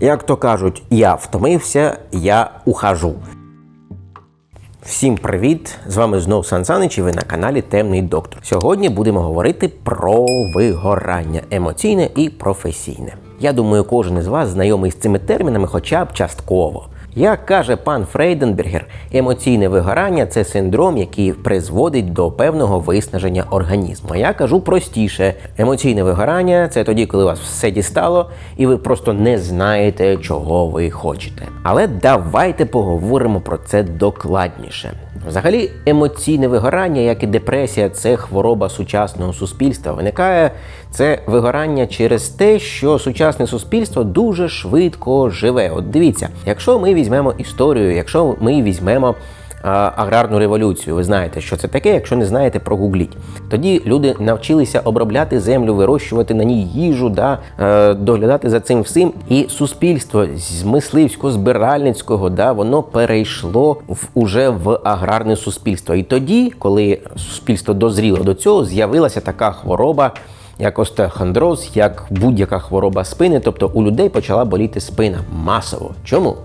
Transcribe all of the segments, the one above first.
Як то кажуть, я втомився, я ухожу. Всім привіт! З вами знову Сан Санич і ви на каналі Темний Доктор. Сьогодні будемо говорити про вигорання емоційне і професійне. Я думаю, кожен із вас знайомий з цими термінами, хоча б частково. Як каже пан Фрейденбергер, емоційне вигорання це синдром, який призводить до певного виснаження організму. Я кажу простіше: емоційне вигорання це тоді, коли вас все дістало, і ви просто не знаєте, чого ви хочете. Але давайте поговоримо про це докладніше. Взагалі, емоційне вигорання, як і депресія, це хвороба сучасного суспільства. Виникає це вигорання через те, що сучасне суспільство дуже швидко живе. От дивіться, якщо ми візьмемо історію, якщо ми візьмемо аграрну революцію, ви знаєте, що це таке, якщо не знаєте, прогугліть. Тоді люди навчилися обробляти землю, вирощувати на ній їжу, да, е, доглядати за цим всім. І суспільство з мисливсько-збиральницького, да, воно перейшло в уже в аграрне суспільство. І тоді, коли суспільство дозріло до цього, з'явилася така хвороба. Як остеохондроз, як будь-яка хвороба спини, тобто у людей почала боліти спина масово. Чому?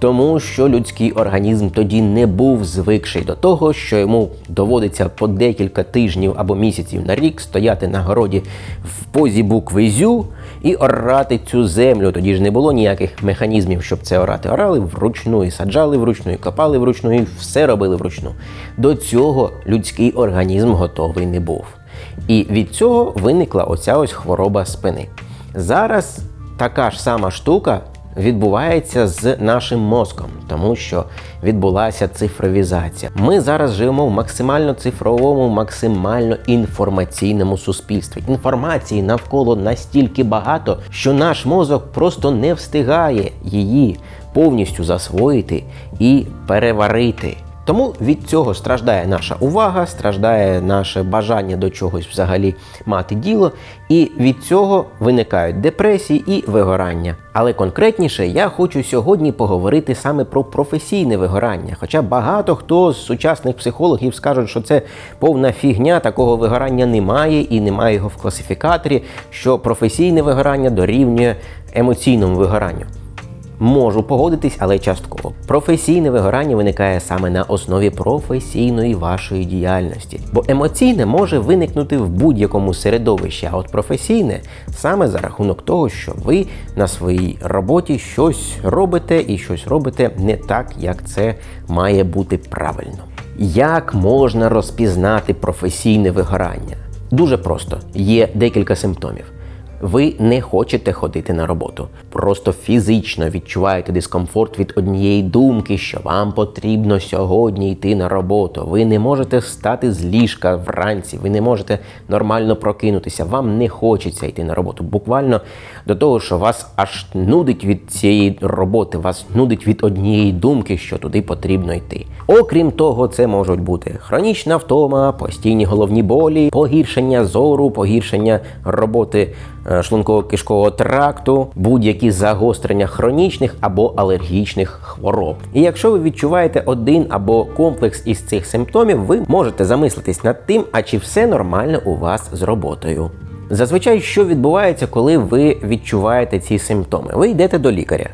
Тому що людський організм тоді не був звикший до того, що йому доводиться по декілька тижнів або місяців на рік стояти на городі в позі букви зю і орати цю землю. Тоді ж не було ніяких механізмів, щоб це орати. Орали вручну і саджали вручну, і копали вручну, і все робили вручну. До цього людський організм готовий не був. І від цього виникла оця ось хвороба спини. Зараз така ж сама штука відбувається з нашим мозком, тому що відбулася цифровізація. Ми зараз живемо в максимально цифровому, максимально інформаційному суспільстві. Інформації навколо настільки багато, що наш мозок просто не встигає її повністю засвоїти і переварити. Тому від цього страждає наша увага, страждає наше бажання до чогось взагалі мати діло, і від цього виникають депресії і вигорання. Але конкретніше я хочу сьогодні поговорити саме про професійне вигорання. Хоча багато хто з сучасних психологів скажуть, що це повна фігня, такого вигорання немає і немає його в класифікаторі, що професійне вигорання дорівнює емоційному вигоранню. Можу погодитись, але частково. Професійне вигорання виникає саме на основі професійної вашої діяльності, бо емоційне може виникнути в будь-якому середовищі, а от професійне саме за рахунок того, що ви на своїй роботі щось робите і щось робите не так, як це має бути правильно. Як можна розпізнати професійне вигорання? Дуже просто є декілька симптомів. Ви не хочете ходити на роботу, просто фізично відчуваєте дискомфорт від однієї думки, що вам потрібно сьогодні йти на роботу. Ви не можете встати з ліжка вранці, ви не можете нормально прокинутися. Вам не хочеться йти на роботу. Буквально до того, що вас аж нудить від цієї роботи, вас нудить від однієї думки, що туди потрібно йти. Окрім того, це можуть бути хронічна втома, постійні головні болі, погіршення зору, погіршення роботи шлунково-кишкового тракту, будь-які загострення хронічних або алергічних хвороб. І якщо ви відчуваєте один або комплекс із цих симптомів, ви можете замислитись над тим, а чи все нормально у вас з роботою. Зазвичай, що відбувається, коли ви відчуваєте ці симптоми? Ви йдете до лікаря.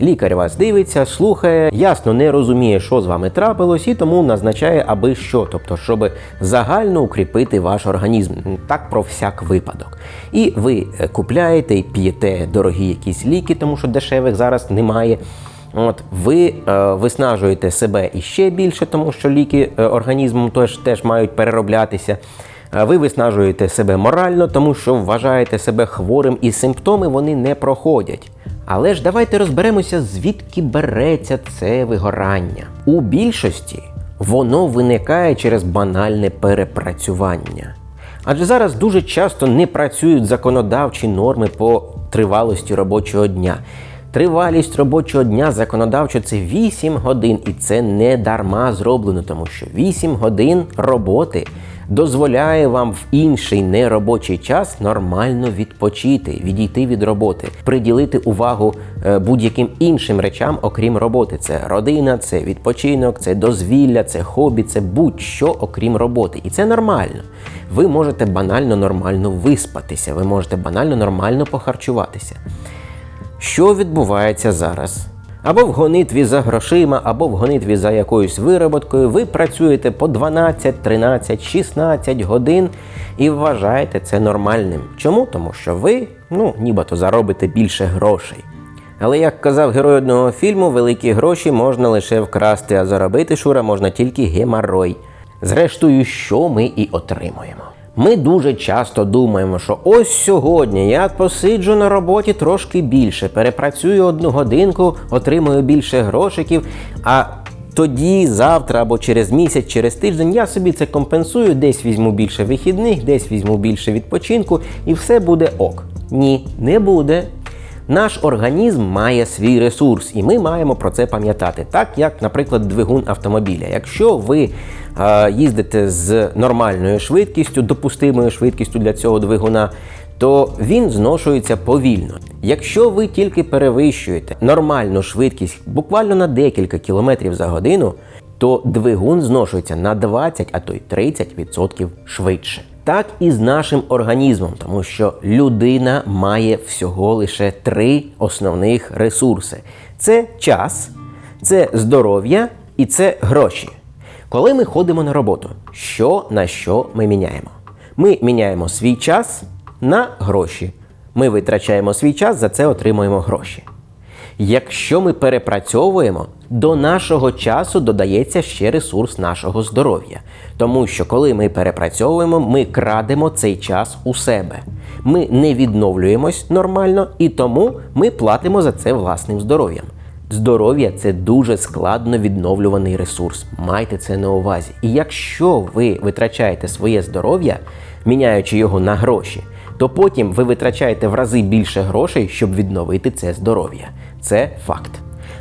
Лікар вас дивиться, слухає, ясно не розуміє, що з вами трапилось, і тому назначає аби що, тобто, щоб загально укріпити ваш організм, так про всяк випадок. І ви купляєте і п'єте дорогі якісь ліки, тому що дешевих зараз немає. От ви е, виснажуєте себе іще більше, тому що ліки е, організмом теж, теж мають перероблятися. Ви виснажуєте себе морально, тому що вважаєте себе хворим, і симптоми вони не проходять. Але ж давайте розберемося, звідки береться це вигорання. У більшості воно виникає через банальне перепрацювання. Адже зараз дуже часто не працюють законодавчі норми по тривалості робочого дня. Тривалість робочого дня законодавчо це 8 годин, і це не дарма зроблено, тому що 8 годин роботи дозволяє вам в інший неробочий час нормально відпочити, відійти від роботи, приділити увагу е, будь-яким іншим речам, окрім роботи. Це родина, це відпочинок, це дозвілля, це хобі, це будь-що окрім роботи. І це нормально. Ви можете банально нормально виспатися, ви можете банально нормально похарчуватися. що відбувається зараз. Або в гонитві за грошима, або в гонитві за якоюсь вироботкою ви працюєте по 12, 13, 16 годин і вважаєте це нормальним. Чому? Тому що ви, ну, нібито заробите більше грошей. Але як казав герой одного фільму, великі гроші можна лише вкрасти, а заробити шура можна тільки геморой. Зрештою, що ми і отримуємо. Ми дуже часто думаємо, що ось сьогодні я посиджу на роботі трошки більше, перепрацюю одну годинку, отримую більше грошиків, а тоді, завтра або через місяць, через тиждень я собі це компенсую, десь візьму більше вихідних, десь візьму більше відпочинку, і все буде ок. Ні, не буде. Наш організм має свій ресурс, і ми маємо про це пам'ятати. Так як, наприклад, двигун автомобіля. Якщо ви е, їздите з нормальною швидкістю, допустимою швидкістю для цього двигуна, то він зношується повільно. Якщо ви тільки перевищуєте нормальну швидкість буквально на декілька кілометрів за годину, то двигун зношується на 20, а то й 30% швидше. Так і з нашим організмом, тому що людина має всього лише три основних ресурси: це час, це здоров'я і це гроші. Коли ми ходимо на роботу, що на що ми міняємо? Ми міняємо свій час на гроші. Ми витрачаємо свій час, за це отримуємо гроші. Якщо ми перепрацьовуємо, до нашого часу додається ще ресурс нашого здоров'я. Тому що коли ми перепрацьовуємо, ми крадемо цей час у себе. Ми не відновлюємось нормально і тому ми платимо за це власним здоров'ям. Здоров'я це дуже складно відновлюваний ресурс. Майте це на увазі. І якщо ви витрачаєте своє здоров'я, міняючи його на гроші, то потім ви витрачаєте в рази більше грошей, щоб відновити це здоров'я. Це факт.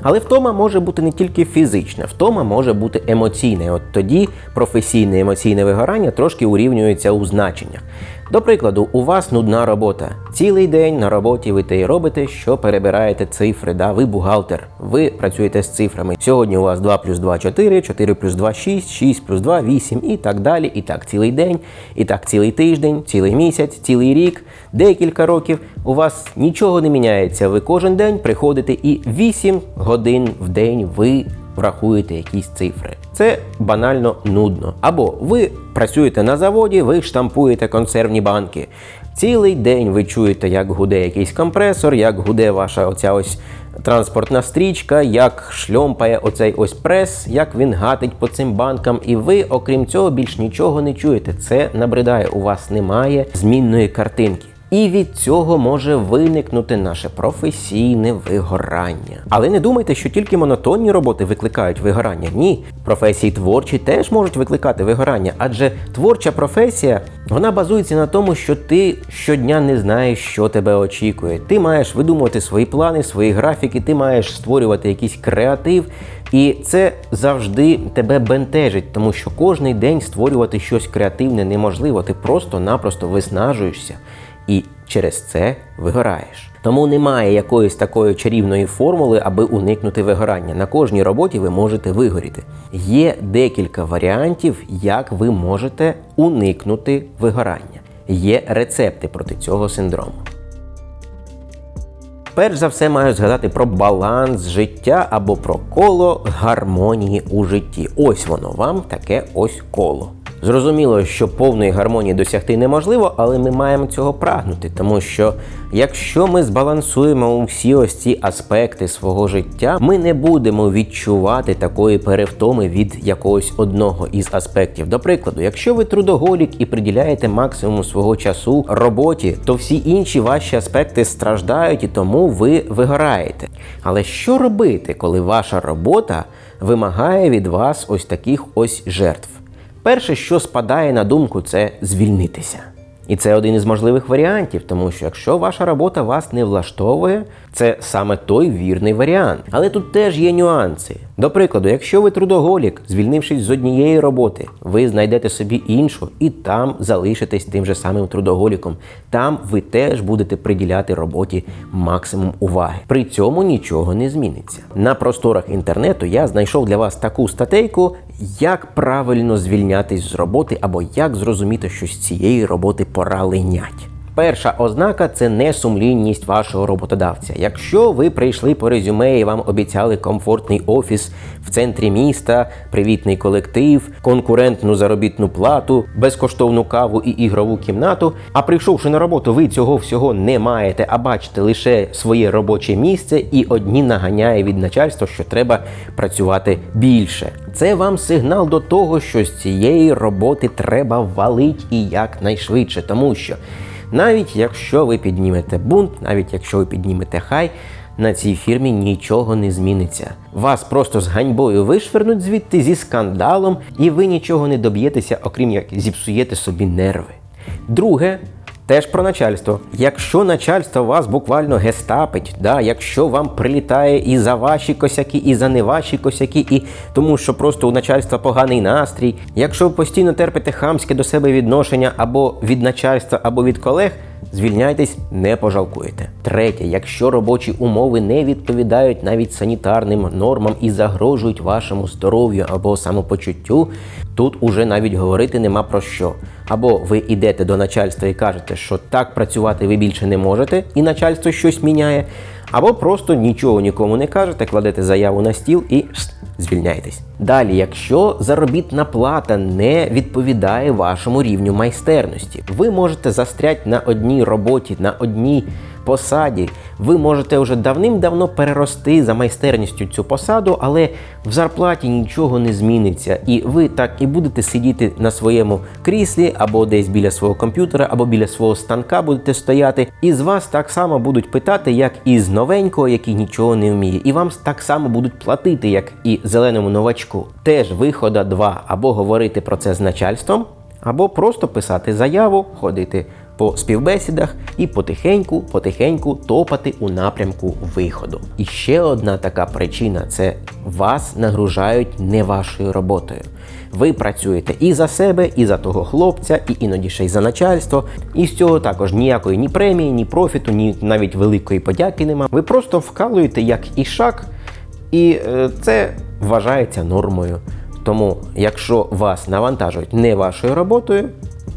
Але втома може бути не тільки фізична, втома може бути емоційна. От тоді професійне емоційне вигорання трошки урівнюється у значеннях. До прикладу, у вас нудна робота. Цілий день на роботі ви те й робите, що перебираєте цифри. Да? Ви бухгалтер, ви працюєте з цифрами. Сьогодні у вас 2 плюс 2 4, 4 плюс 2 6, 6 плюс 2 8 і так далі. І так цілий день, і так цілий тиждень, цілий місяць, цілий рік, декілька років. У вас нічого не міняється. Ви кожен день приходите і 8 годин в день ви врахуєте якісь цифри. Це банально нудно. Або ви працюєте на заводі, ви штампуєте консервні банки. Цілий день ви чуєте, як гуде якийсь компресор, як гуде ваша оця ось транспортна стрічка, як шльомпає оцей ось прес, як він гатить по цим банкам. І ви, окрім цього, більш нічого не чуєте. Це набридає. У вас немає змінної картинки. І від цього може виникнути наше професійне вигорання. Але не думайте, що тільки монотонні роботи викликають вигорання. Ні, професії творчі теж можуть викликати вигорання, адже творча професія вона базується на тому, що ти щодня не знаєш, що тебе очікує. Ти маєш видумувати свої плани, свої графіки, ти маєш створювати якийсь креатив. І це завжди тебе бентежить, тому що кожний день створювати щось креативне неможливо. Ти просто-напросто виснажуєшся і через це вигораєш. Тому немає якоїсь такої чарівної формули, аби уникнути вигорання. На кожній роботі ви можете вигоріти. Є декілька варіантів, як ви можете уникнути вигорання. Є рецепти проти цього синдрому. Перш за все маю згадати про баланс життя або про коло гармонії у житті. Ось воно вам таке ось коло. Зрозуміло, що повної гармонії досягти неможливо, але ми маємо цього прагнути, тому що якщо ми збалансуємо усі ось ці аспекти свого життя, ми не будемо відчувати такої перевтоми від якогось одного із аспектів. До прикладу, якщо ви трудоголік і приділяєте максимум свого часу роботі, то всі інші ваші аспекти страждають і тому ви вигораєте. Але що робити, коли ваша робота вимагає від вас ось таких ось жертв? Перше, що спадає на думку, це звільнитися. І це один із можливих варіантів, тому що якщо ваша робота вас не влаштовує, це саме той вірний варіант. Але тут теж є нюанси. До прикладу, якщо ви трудоголік, звільнившись з однієї роботи, ви знайдете собі іншу і там залишитесь тим же самим трудоголіком. Там ви теж будете приділяти роботі максимум уваги. При цьому нічого не зміниться. На просторах інтернету я знайшов для вас таку статейку, як правильно звільнятись з роботи або як зрозуміти, що з цієї роботи пора линять. Перша ознака це несумлінність вашого роботодавця. Якщо ви прийшли по резюме і вам обіцяли комфортний офіс в центрі міста, привітний колектив, конкурентну заробітну плату, безкоштовну каву і ігрову кімнату, а прийшовши на роботу, ви цього всього не маєте, а бачите лише своє робоче місце і одні наганяє від начальства, що треба працювати більше. Це вам сигнал до того, що з цієї роботи треба валить і якнайшвидше, тому що навіть якщо ви піднімете бунт, навіть якщо ви піднімете хай, на цій фірмі нічого не зміниться. Вас просто з ганьбою вишвернуть звідти зі скандалом, і ви нічого не доб'єтеся, окрім як зіпсуєте собі нерви. Друге. Теж про начальство. Якщо начальство вас буквально гестапить, да, якщо вам прилітає і за ваші косяки, і за не ваші косяки, і тому, що просто у начальства поганий настрій, якщо ви постійно терпите хамське до себе відношення або від начальства, або від колег, звільняйтесь, не пожалкуєте. Третє, якщо робочі умови не відповідають навіть санітарним нормам і загрожують вашому здоров'ю або самопочуттю, тут уже навіть говорити нема про що. Або ви йдете до начальства і кажете, що так працювати ви більше не можете, і начальство щось міняє, або просто нічого нікому не кажете, кладете заяву на стіл і звільняєтесь. Далі, якщо заробітна плата не відповідає вашому рівню майстерності, ви можете застряти на одній роботі, на одній посаді. Ви можете вже давним-давно перерости за майстерністю цю посаду, але в зарплаті нічого не зміниться. І ви так і будете сидіти на своєму кріслі, або десь біля свого комп'ютера, або біля свого станка будете стояти. І з вас так само будуть питати, як і з новенького, який нічого не вміє. І вам так само будуть платити, як і зеленому новачку. Теж вихода два або говорити про це з начальством, або просто писати заяву, ходити по співбесідах і потихеньку, потихеньку топати у напрямку виходу. І ще одна така причина це вас нагружають не вашою роботою. Ви працюєте і за себе, і за того хлопця, і іноді ще й за начальство. І з цього також ніякої ні премії, ні профіту, ні навіть великої подяки нема. Ви просто вкалуєте як ішак, і е, це вважається нормою. Тому, якщо вас навантажують не вашою роботою,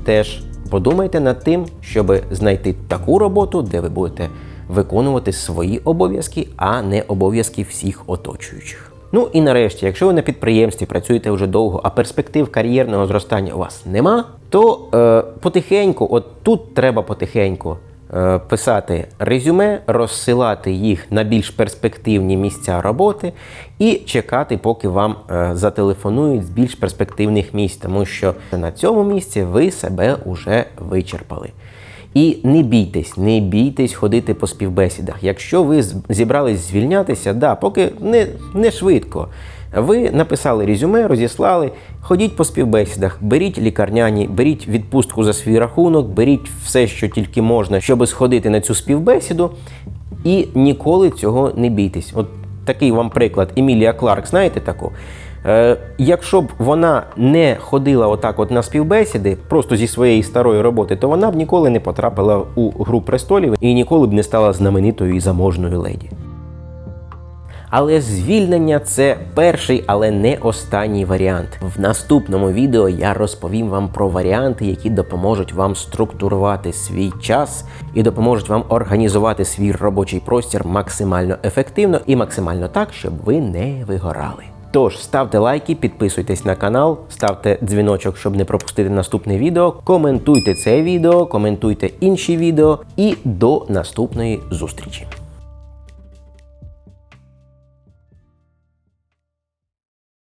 теж подумайте над тим, щоб знайти таку роботу, де ви будете виконувати свої обов'язки, а не обов'язки всіх оточуючих. Ну і нарешті, якщо ви на підприємстві працюєте вже довго, а перспектив кар'єрного зростання у вас нема, то е, потихеньку, от тут треба потихеньку писати резюме, розсилати їх на більш перспективні місця роботи і чекати, поки вам е, зателефонують з більш перспективних місць, тому що на цьому місці ви себе вже вичерпали. І не бійтесь, не бійтесь ходити по співбесідах. Якщо ви зібрались звільнятися, да, поки не, не швидко. Ви написали резюме, розіслали, ходіть по співбесідах, беріть лікарняні, беріть відпустку за свій рахунок, беріть все, що тільки можна, щоб сходити на цю співбесіду, і ніколи цього не бійтесь. От такий вам приклад. Емілія Кларк, знаєте таку? Е, якщо б вона не ходила отак от на співбесіди, просто зі своєї старої роботи, то вона б ніколи не потрапила у гру престолів і ніколи б не стала знаменитою і заможною леді. Але звільнення це перший, але не останній варіант. В наступному відео я розповім вам про варіанти, які допоможуть вам структурувати свій час і допоможуть вам організувати свій робочий простір максимально ефективно і максимально так, щоб ви не вигорали. Тож ставте лайки, підписуйтесь на канал, ставте дзвіночок, щоб не пропустити наступне відео. Коментуйте це відео, коментуйте інші відео і до наступної зустрічі.